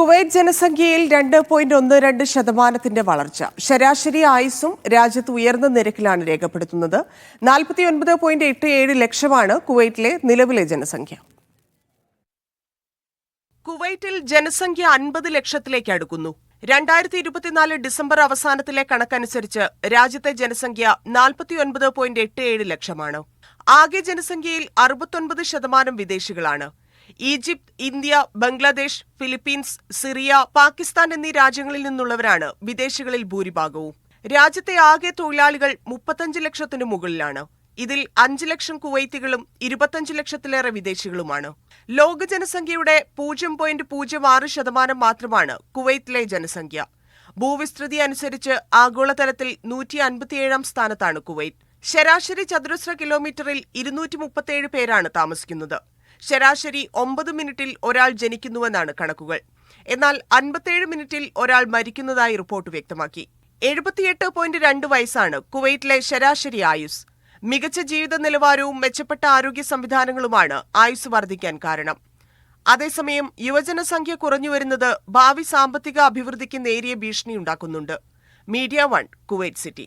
Kuwait ജനസംഖ്യയിൽ രണ്ട് point ഒന്ന് രണ്ട് ശതമാനത്തിന്റെ വളർച്ച. ശരാശരി ആയുസ്സും രാജ്യത്ത് ഉയർന്ന നിരക്കിലാണ് രേഖപ്പെടുത്തുന്നത്. നാൽപ്പത്തി ഒൻപത് പോയിന്റ് എട്ട് ഏഴ് ലക്ഷമാണ് കുവൈറ്റിലെ നിലവിലെ ജനസംഖ്യ. കുവൈറ്റിൽ ജനസംഖ്യ അൻപത് ലക്ഷത്തിലേക്ക് അടുക്കുന്നു. രണ്ടായിരത്തി ഇരുപത്തിനാല് ഡിസംബർ അവസാനത്തിലെ കണക്കനുസരിച്ച് രാജ്യത്തെ ജനസംഖ്യ നാൽപ്പത്തി ഒൻപത് പോയിന്റ് എട്ട് ഏഴ് ലക്ഷമാണ്. ആകെ ജനസംഖ്യയിൽ അറുപത്തൊൻപത് ശതമാനം വിദേശികളാണ്. Egypt India Bangladesh Philippines Syria Pakistan എന്നീ രാജ്യങ്ങളിൽ നിന്നുള്ളവരാണ് വിദേശികളിൽ ഭൂരിഭാഗവും. രാജ്യത്തെ ആകെ തൊഴിലാളികൾ മുപ്പത്തഞ്ച് ലക്ഷത്തിനു മുകളിലാണ്. ഇതിൽ അഞ്ച് ലക്ഷം കുവൈത്തികളും ഇരുപത്തഞ്ച് ലക്ഷത്തിലേറെ വിദേശികളുമാണ്. ലോക ജനസംഖ്യയുടെ പൂജ്യം പോയിന്റ് പൂജ്യം ആറ് ശതമാനം മാത്രമാണ് കുവൈത്തിലെ ജനസംഖ്യ. ഭൂവിസ്തൃതി അനുസരിച്ച് ആഗോളതലത്തിൽ നൂറ്റി അൻപത്തിയേഴാം സ്ഥാനത്താണ് കുവൈറ്റ്. ശരാശരി ചതുരശ്ര കിലോമീറ്ററിൽ ഇരുന്നൂറ്റി മുപ്പത്തിയേഴ് പേരാണ് താമസിക്കുന്നത്. ശരാശരി ഒമ്പത് മിനിറ്റിൽ ഒരാൾ ജനിക്കുന്നുവെന്നാണ് കണക്കുകൾ. എന്നാൽ അൻപത്തിയേഴ് മിനിറ്റിൽ ഒരാൾ മരിക്കുന്നതായി റിപ്പോർട്ട് വ്യക്തമാക്കി. എഴുപത്തിയെട്ട് പോയിന്റ് രണ്ട് വയസ്സാണ് കുവൈറ്റിലെ ശരാശരി ആയുസ്. മികച്ച ജീവിത നിലവാരവും മെച്ചപ്പെട്ട ആരോഗ്യ സംവിധാനങ്ങളുമാണ് ആയുസ് വർദ്ധിക്കാൻ കാരണം. അതേസമയം യുവജനസംഖ്യ കുറഞ്ഞുവരുന്നത് ഭാവി സാമ്പത്തിക അഭിവൃദ്ധിക്ക് നേരിയ ഭീഷണിയുണ്ടാക്കുന്നുണ്ട് മീഡിയ വൺ കുവൈറ്റ് സിറ്റി.